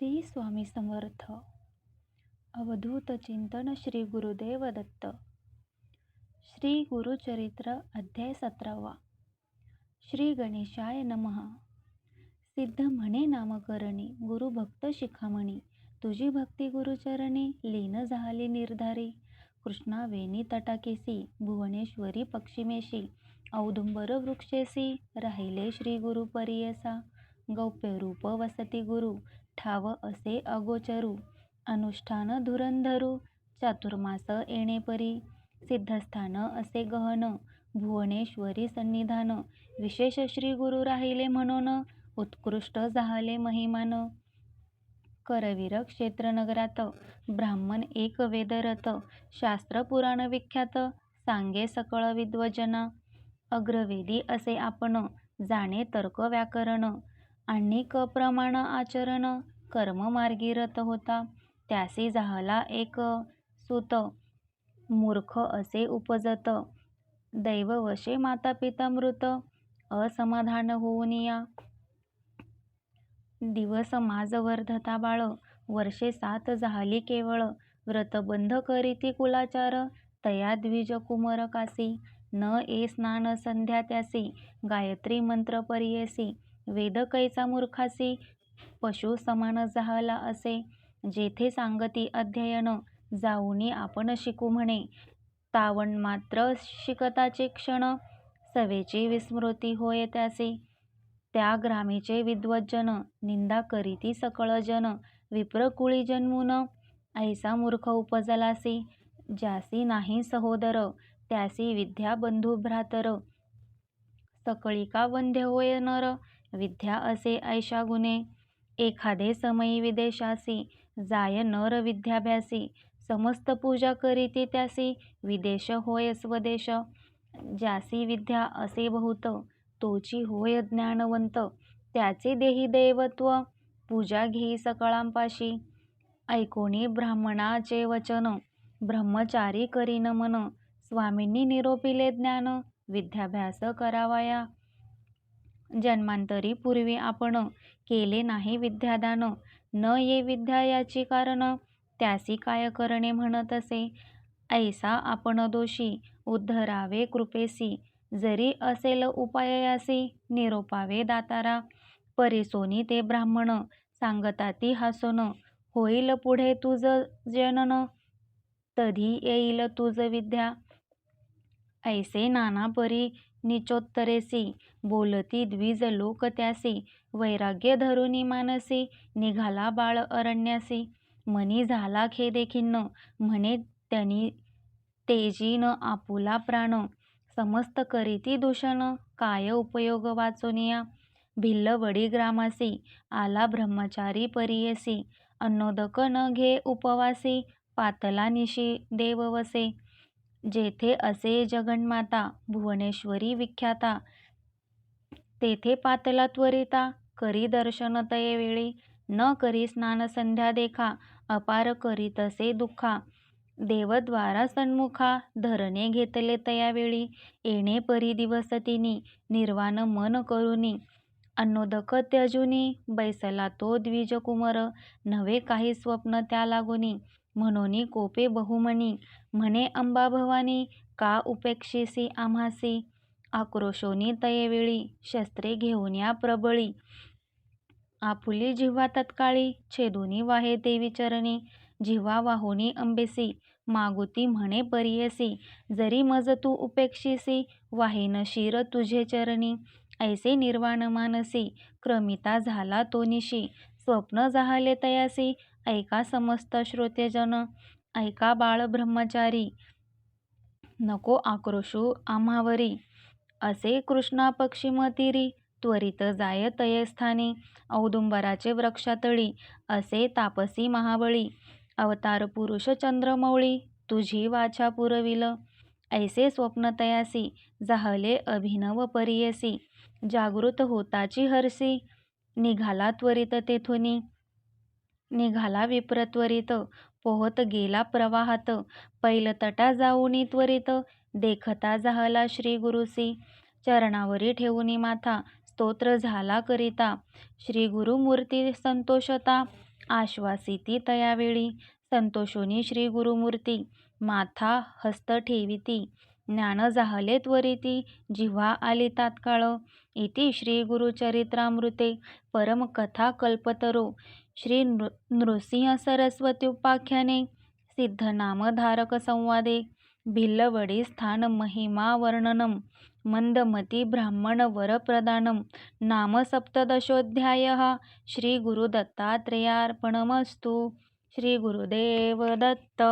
श्री स्वामी समर्थ. अवधूत चिंतन श्री गुरुदेव दत्त. श्री गुरुचरित्र अध्याय सतरावा. श्री गणेशाय नमः. सिद्ध म्हणे नामकरणी गुरुभक्त शिखामणी तुझी भक्ती गुरुचरणी लीन झाली निर्धारी. कृष्णा वेणी तटाकेसी भुवनेश्वरी पक्षिमेशी औदुंबर वृक्षेसी राहिले श्री गुरु परियसा. गौप्य रूप वसती गुरु ठाव असे अगोचरू. अनुष्ठान धुरंधरू चातुर्मास येणेपरी सिद्धस्थान असे गहन भुवनेश्वरी सन्निधान. विशेष श्री गुरु राहिले म्हणून उत्कृष्ट झाले महिमान. करवीर क्षेत्र नगरात ब्राह्मण एक वेदरत शास्त्र पुराण विख्यात सांगे सकळ विद्वजना. अग्रवेदी असे आपण जाणे तर्क व्याकरण. आणिक प्रमाण आचरण कर्ममार्गी रत होता. त्यासी झाला एक सुत. मूर्ख असे उपजत. दैववशे माता पिता मृत. असमाधान होऊन या. दिवस माझ वर्धता बाळ. वर्षे सात झाली केवळ. व्रतबंध करीती कुलाचार. तया द्विज कुमरकासी. न ए स्नान संध्या त्यासी. गायत्री मंत्र परियसी. वेद कैसा मूर्खासी पशु समान झाला असे. जेथे सांगती अध्ययन जाऊनी आपण शिकू म्हणे. तावणमात्र शिकताचे क्षण सवेची विस्मृती होय त्यासी. त्या ग्रामीचे विद्वज्जन निंदा करीती सकळ जन. विप्र कुळी जन्मून ऐसा मूर्ख उपजलासी. ज्यासी नाही सहोदर त्यासी विद्या बंधू भ्रातर सकळिका वंध्य होय नर? विद्या असे ऐशा गुणे. एखादे समयी विदेशासी जाय नर विद्याभ्यासी समस्त पूजा करीती त्यासी विदेश होय स्वदेश. ज्यासी विद्या असे बहुत तोची होय ज्ञानवंत त्याचे देही दैवत्व पूजा घेई सकळांपाशी. ऐकोणी ब्राह्मणाचे वचन ब्रह्मचारी करीन मन स्वामींनी निरोपिले ज्ञान विद्याभ्यास करावाया. जन्मांतरी पूर्वी आपण केले नाही विद्यादान. न ये विद्या याची कारण त्यासी काय करणे म्हणत असे. ऐसा आपण दोषी उद्धरावे कृपेसी. जरी असेल उपाययासी निरोपावे दातारा. परिसोनी ते ब्राह्मण सांगताती हासून. होईल पुढे तुझ जनन तधी येईल तुझ विद्या. ऐसे नाना परी निचोत्तरेसी. बोलती द्विज लोक त्यासी. वैराग्य धरुनी मानसी. निघाला बाळ अरण्यासी. मनी झाला खेदे खिन्न म्हणे त्यांनी तेजी न आपुला प्राण. समस्त करीती दूषण. काय उपयोग वाचोनिया. भिल्लवडी ग्रामासी. आला ब्रह्मचारी परियसी. अन्नोदक न घे उपवासी. पातला निशी देववसे. जेथे असे जगन्माता भुवनेश्वरी विख्याता तेथे पातला त्वरिता करी दर्शन तयेवेळी न करी स्नान संध्या देखा अपार करी तसे दुःखा देवद्वारा सन्मुखा धरणे घेतले तया वेळी येणे परी दिवस तिनी निर्वाण मन करुनी अन्नोदक त्यजुनी बैसला तो द्विज कुमर नव्हे काही स्वप्न त्या लागुनी म्हणोनी कोपे बहुमनी म्हणे अंबा भवानी का उपेक्षिसी आम्हासी? आक्रोशोनी तयेवेळी शस्त्रे घेऊन्या प्रबळी. आपुली जिव्हा तत्काळी छेदुनी वाहे देवी चरणी. जिव्हा वाहुनी अंबेसी मागुती म्हणे परियसी. जरी मज तू उपेक्षिसी वाहिन शिर तुझे चरणी. ऐसे निर्वाण मानसी क्रमिता झाला तो निशी स्वप्न जाहले तयासी ऐका समस्त श्रोतेजन ऐका बाळ ब्रह्मचारी नको आक्रोशू आम्हावरी असे कृष्णा पक्षिमतीरी त्वरित जाय तयस्थानी औदुंबराचे वृक्षातळी असे तापसी महाबळी अवतार पुरुष चंद्रमौळी तुझी वाचा पुरविल ऐसे स्वप्न तयासी जाहले अभिनव परियसी जागृत होताची हरसी. निघाला त्वरित तेथुनी. निघाला विप्र त्वरित. पोहत गेला प्रवाहात. पैलतटा जाऊनी त्वरित. देखता झाला श्री गुरुसी चरणावरी ठेवूनी माथा. स्तोत्र झाला करिता. श्री गुरुमूर्ती संतोषता. आश्वासिती तयावेळी. संतोषोनी श्री गुरुमूर्ती माथा हस्त ठेविती. ज्ञान जाहले त्वरिती जिव्हा आली तात्काळ इति श्री गुरुचरित्रामृते. परमकथा कल्पतरो. श्री नृसिंह सरस्वत्युपाख्याने सिद्धनामधारक संवादे. भिल्लवडी स्थान महिमा वर्णनम. मंदमती ब्राह्मण वरप्रदानम नाम सप्तदशोध्याय. श्री गुरुदत्तात्रेयार्पणमस्तु. श्री गुरुदेव दत्त